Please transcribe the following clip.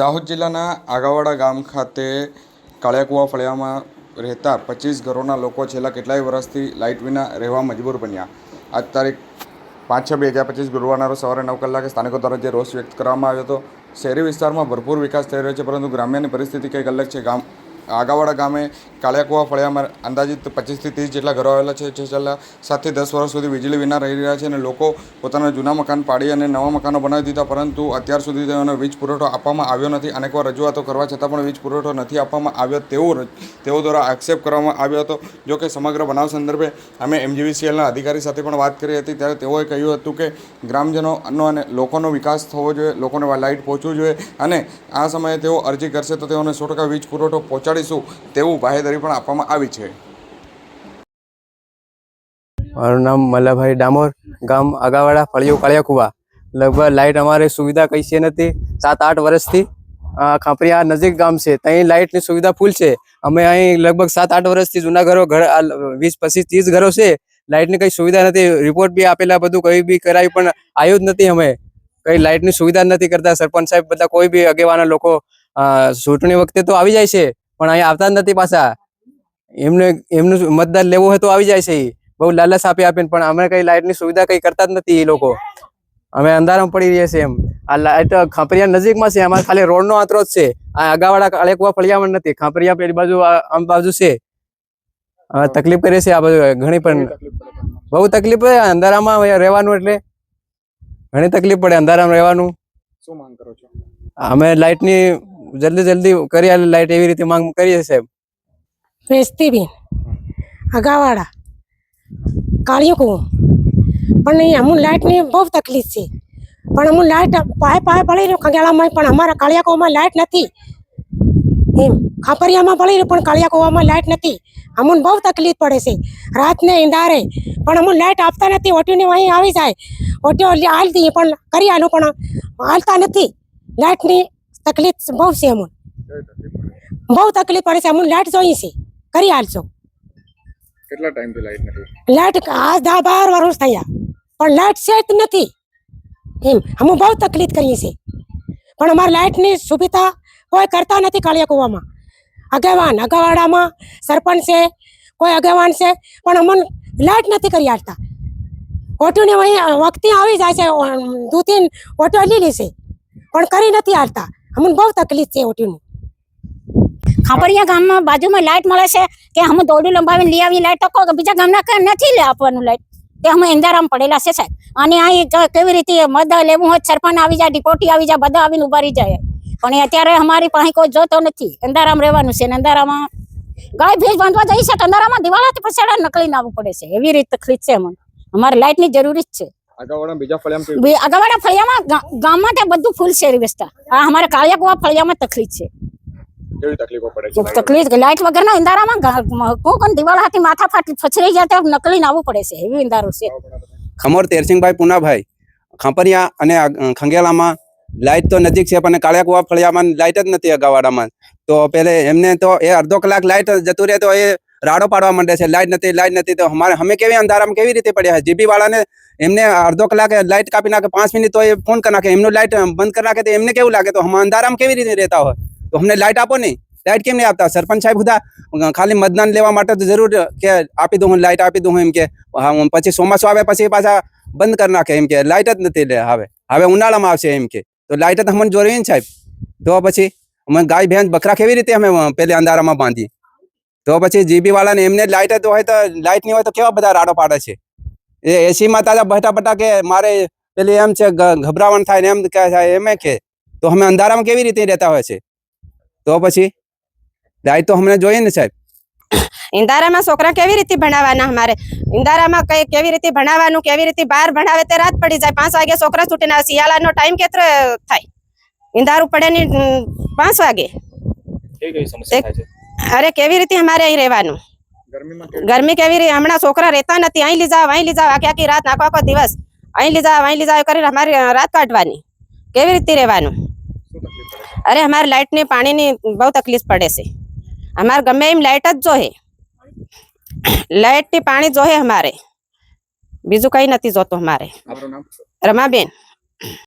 દાહોદ જિલ્લાના આગાવાડા ગામ ખાતે કાળિયાકુવા ફળિયામાં રહેતા પચીસ ઘરોના લોકો છેલ્લા કેટલાય વર્ષથી લાઇટ વિના રહેવા મજબૂર બન્યા. આજ તારીખ પાંચ છ બે હજાર પચીસ ગુરુવારના સવારે નવ કલાકે સ્થાનિકો દ્વારા જે રોષ વ્યક્ત કરવામાં આવ્યો હતો, શહેરી વિસ્તારમાં ભરપૂર વિકાસ થઈ રહ્યો છે, પરંતુ ગ્રામ્યની પરિસ્થિતિ કંઈક અલગ છે. ગામ આગાવાડા ગામે કાળિયાકુવા ફળિયામાં અંદાજિત પચીસથી ત્રીસ જેટલા ઘરો આવેલા છે, જે છેલ્લા સાતથી દસ વર્ષ સુધી વીજળી વિના રહી રહ્યા છે અને લોકો પોતાના જૂના મકાન પાડી અને નવા મકાનો બનાવી દીધા, પરંતુ અત્યાર સુધી તેઓને વીજ પુરવઠો આપવામાં આવ્યો નથી. અનેકવાર રજૂઆતો કરવા છતાં પણ વીજ પુરવઠો નથી આપવામાં આવ્યો. તેવો તેઓ દ્વારા આક્ષેપ કરવામાં આવ્યો હતો. જો કે સમગ્ર બનાવ સંદર્ભે અમે એમજીવીસીએલના અધિકારી સાથે પણ વાત કરી હતી, ત્યારે તેઓએ કહ્યું હતું કે ગ્રામજનોનો અને લોકોનો વિકાસ થવો જોઈએ, લોકોને લાઇટ પહોંચવું જોઈએ અને આ સમયે તેઓ અરજી કરશે તો તેઓને સો ટકા વીજ પુરવઠો પહોંચાડીશું તેવું બાહેધરી પણ આપવામાં આવી છે. મારું નામ મલ્લાભાઈ ડામોર, ગામ આગાવાડા, ફળિયું, કાળિયાકુવા. લગભગ લાઇટ અમારે સુવિધા કઈ છે નથી. સાત, આઠ વર્ષથી ખાપરિયા નજીક ગામ છે. ત્યાં લાઇટની સુવિધા ફૂલ છે. અમે અહીં લગભગ સાત, આઠ વર્ષથી જૂના ઘરો, ઘર વીસ, પચીસ, ત્રીસ ઘરો છે. લાઇટની કઈ સુવિધા નથી. રિપોર્ટ બી આપેલા બધું, કઈ બી કરાયું પણ આવ્યું જ નથી અમે. કઈ લાઇટની સુવિધા નથી કરતા. સરપંચ સાહેબ બધા કોઈ બી આગેવાના લોકો ચૂંટણી વખતે તો આવી જાય છે. પણ અહીંયા આવતા જ નથી પાછા. એમને એમનું મતદાન લેવું હોય તો આવી જાય છે. બહુ લાલચ આપી આપીને પણ અમે કઈ લાઇટની સુવિધા કઈ કરતા જ નથી એ લોકો. અમે અંધારામાં પડી રહ્યા છીએ એમ. આ લાઇટ ખાપરિયા નજીકમાં છે અમારે ખાલી રોડનો આંતરો જ છે. આ આગાવાળા અળેકવા ફળિયામાં નથી ખાંપરિયા પેલી બાજુ આ આમ બાજુ છે. તકલીફ કરીએ છે આ બાજુ ઘણી પણ બહુ તકલીફ પડે અંધારામાં હવે રહેવાનું એટલે. ઘણી તકલીફ પડે અંધારામાં રહેવાનું. શું માંગ કરો છો? અમે લાઇટની જલ્દી જલ્દી કરી આલે લાઈટ એવી રીતે માંગ કરીએ સાહેબ. બી અગાવાડા કાળિયું કુવું પણ અહીં અમુક લાઇટની બહુ તકલીફ છે. પણ અમુક લાઇટ પાય પાય પડી રહ્યું ખગેળામાં, પણ અમારા કાળિયા કુવામાં લાઇટ નથી. એમ, ખાપરિયામાં પડી રહ્યું, પણ કાળિયા કુવામાં લાઇટ નથી. અમુન બહુ તકલીફ પડે છે. રાતને અંધારે પણ અમુક લાઇટ આપતા નથી. ઓટીને અહીં આવી જાય. ઓટીઓ હાલ પણ કરી આલું, પણ હાલતા નથી. લાઇટની તકલીફ બહુ છે અમુન બહુ તકલીફ પડે છે. અમુક લાઇટ જોઈએ છે. કરી હાલશો કેટલા ટાઈમથી લાઇટ નથી? લાઈટ આ દા બાર વર્ષ થયા. પણ છે જ નથી. એમ. અમે બહુ તકલીફ કરીએ છીએ. પણ અમારે લાઇટની સુવિધા કોઈ કરતા નથી કાળિયા કુવામાં. અગેવાન અગાવાડામાં સરપંચ છે કોઈ અગેવાન છે પણ અમને લાઇટ નથી કરી આપતા ઓટોને વખતે આવી જાય છે. દો તીન ઓટો લીધી છે. પણ કરી નથી આપતા અમને બહુ તકલીફ છે ઓટીની. ખાપરિયા ગામમાં બાજુમાં લાઇટ મળે છે કે અમે દોડું લંબાવીને લઈ આવીએ લાઇટ તો કોઈ બીજા ગામના કે નથી લે આપવાનું લાઇટ તે અમે ઇન્દારામ પડેલા છે સાહેબ. અને અહીં કેવી રીતે મદદ લેવું હોય સરપંચ આવી જાય, ડિપોટી આવી જાય, બધા આવીને ઊભા રહી જાય. પણ અત્યારે અમારી પાસે કોઈ જોતો નથી. અંધારામ રહેવાનું છે અંધારામાં ગાય ભેજ બાંધવા જઈ છે અંધારામાં દિવાળા પછાડા નકળીને આવવું પડે છે. એવી રીતે તકલીફ છે અમને. અમારે લાઇટની જરૂરી જ છે. આગાવાડા બીજા ફળિયામાં બી- આગળવાળા ફળિયામાં ગામમાં ત્યાં બધું ફૂલ શેરી વિસ્તાર આ અમારે કાળિયાકુવા ફળિયામાં તકલીફ છે. કેવી તકલીફો પડે જો તકલીફ લાઈટ વગરના અંધારામાં ગા- કોક હાથી માથા ફાટી ફચરાઈ જાય તો નકલી નાવું પડે છે. એવી અંધારો છે. ખમોર તેરસિંહભાઈ પુનાભાઈ ખાંપરિયા અને ખંગેલામાં લાઇટ તો નજીક છે પણ કાળિયાકુવા ફળિયામાં લાઇટ જ નથી અગાવાડામાં તો પેલે એમને તો એ અડધો કલાક લાઇટ જતું રહે તો એ રાડો પાડવા માંડે છે. લાઇટ નથી લાઇટ નથી. તો અમારે અમે કેવી અંધારામાં કેવી રીતે પડ્યા? છે જીબી એમને અડધો કલાક લાઇટ કાપી નાખે, પાંચ મિનિટ તો એ ફોન કરી નાખે. એમનું લાઇટ બંધ કરી નાખે તો એમને કેવું લાગે? તો અમે અંધારામાં કેવી રીતે રહેતા હોય? તો અમને લાઇટ આપો નહીં. લાઇટ કેમ નહીં આપતા? સરપંચ સાહેબ બધા ખાલી મતદાન લેવા માટે તો જરૂર કે આપી દઉં હું લાઇટ આપી દઉં હું એમ કે પછી ચોમાસું આવે પછી પાછા બંધ કરી નાખે એમ કે. લાઇટ જ નથી લે હવે. હવે ઉનાળામાં આવશે એમ કે. તો લાઇટ જ અમને જોઈએ ને સાહેબ? તો પછી અમે ગાય, ભેંસ, બકરા કેવી રીતે અમે પેલે અંધારામાં બાંધીએ? તો પછી જીબી વાળાને એમને લાઇટ જ હોય તો લાઇટ નહીં હોય તો કેવા બધા રાડો પાડે છે? એ એસીમાં તાજા બટા બટા કે મારે પેલી એમ છે ગભરાવણ થાય ને એમ કે થાય એમ કે તો અમે અંધારામાં કેવી રીતે રહેતા હોય છે? તો પછી લાઇટ તો અમને જોઈએ ને સાહેબ. ઇન્દારામાં છોકરા કેવી રીતે ભણાવવાના અમારે? ઇન્દારામાં કઈ કેવી રીતે ભણાવવાનું કેવી રીતે બહાર ભણાવે તે રાત પડી જાય. પાંચ વાગે છોકરા છૂટીને આવે શિયાળાનો ટાઈમ કેટલો થાય? ઇન્દારું પડે ની પાંચ વાગે? અરે કેવી રીતે અમારે અહીં રહેવાનું? ગરમી કેવી રીતે? હમણાં છોકરા રહેતા નથી. અહીં લીધા અહીં લીધા આખી આખી રાત આખો આખો દિવસ અહીં લીધા અહીં લીધા કરીને અમારી રાત કાઢવાની. કેવી રીતે રહેવાનું? અરે અમારે લાઇટની પાણીની બહુ તકલીફ પડે છે. અમારે ગમે એમ લાઇટ જ જોહે. લાઇટની પાણી જોહે અમારે. બીજું કઈ નથી જોતું અમારે. રમાબેન.